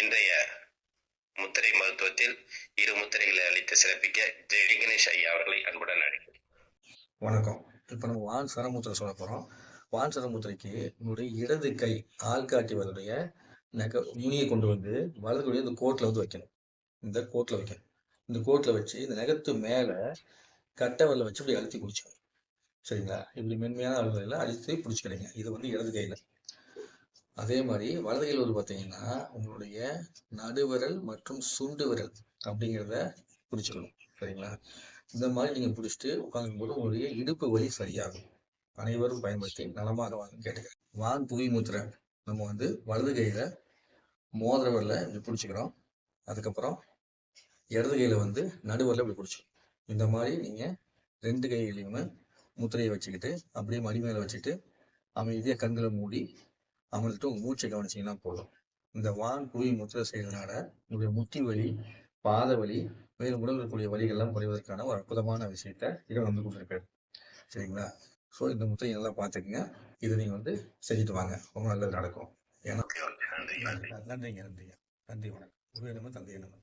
இன்றைய முத்திரை மருத்துவத்தில் இரு முத்திரைகளை அளித்து சிறப்பிக்க ஜெய விக்னேஷ் ஐயா அவர்களை அன்புடன் அழைக்கிறேன். வணக்கம். இப்போ நம்ம வான் சரமுத்திரை சொல்ல போறோம். வான் சரமுத்திரைக்கு உங்களுடைய இடது கை ஆள்காட்டி வரலுடைய நக நுனியை கொண்டு வந்து வலதுடைய இந்த கோட்டில் வந்து வைக்கணும். இந்த கோட்டில் வைக்கணும். இந்த கோட்டில் வச்சு இந்த நகத்து மேலே கட்டை வரல வச்சு இப்படி அழுத்தி பிடிச்சிக்கணும் சரிங்களா? இப்படி மென்மையான அளவுகளில் அழுத்தி பிடிச்சிக்கிறீங்க இது வந்து இடது கையில். அதே மாதிரி வலது கையில் வந்து பார்த்தீங்கன்னா உங்களுடைய நடுவிரல் மற்றும் சுண்டு விரல் அப்படிங்கிறத பிடிச்சிக்கணும் சரிங்களா? இந்த மாதிரி நீங்கள் பிடிச்சிட்டு உட்காந்துக்கும் போது உங்களுடைய இடுப்பு வலி சரியாகும். அனைவரும் பயன்படுத்தி நலமாக வாங்க கேட்டுக்கிறேன். வான் புவி முத்திரை நம்ம வந்து வலது கையில் மோதிர விரலில் இப்படி பிடிச்சிக்கிறோம். அதுக்கப்புறம் இடது கையில் வந்து நடுவரில் இப்படி பிடிச்சிக்கணும். இந்த மாதிரி நீங்கள் ரெண்டு கைகளையுமே முத்திரையை வச்சுக்கிட்டு அப்படியே மடி மேலே வச்சுட்டு அமைதியாக கண்களை மூடி அமர்ந்துட்டு உங்கள் மூச்சை கவனிச்சிங்கன்னா போதும். இந்த வான் புவி முத்திரை செய்யறதுனால உங்களுடைய முட்டி வலி பாத வலி மேலும் உடல் இருக்கக்கூடிய வலிகள்லாம் குறைவதற்கான ஒரு அற்புதமான விஷயத்த இதை வந்து கொடுத்துருக்காரு. சரிங்களா? ஸோ இந்த முத்தையை நல்லா பார்த்துக்குங்க. இதை நீங்கள் வந்து செஞ்சுட்டு வாங்க. ரொம்ப நல்லது நடக்கும். ஏன்னா நன்றி. நன்றி நன்றிங்க. நன்றிங்க நன்றி வணக்கம். உரிய நம்ம தந்தைய நம்ம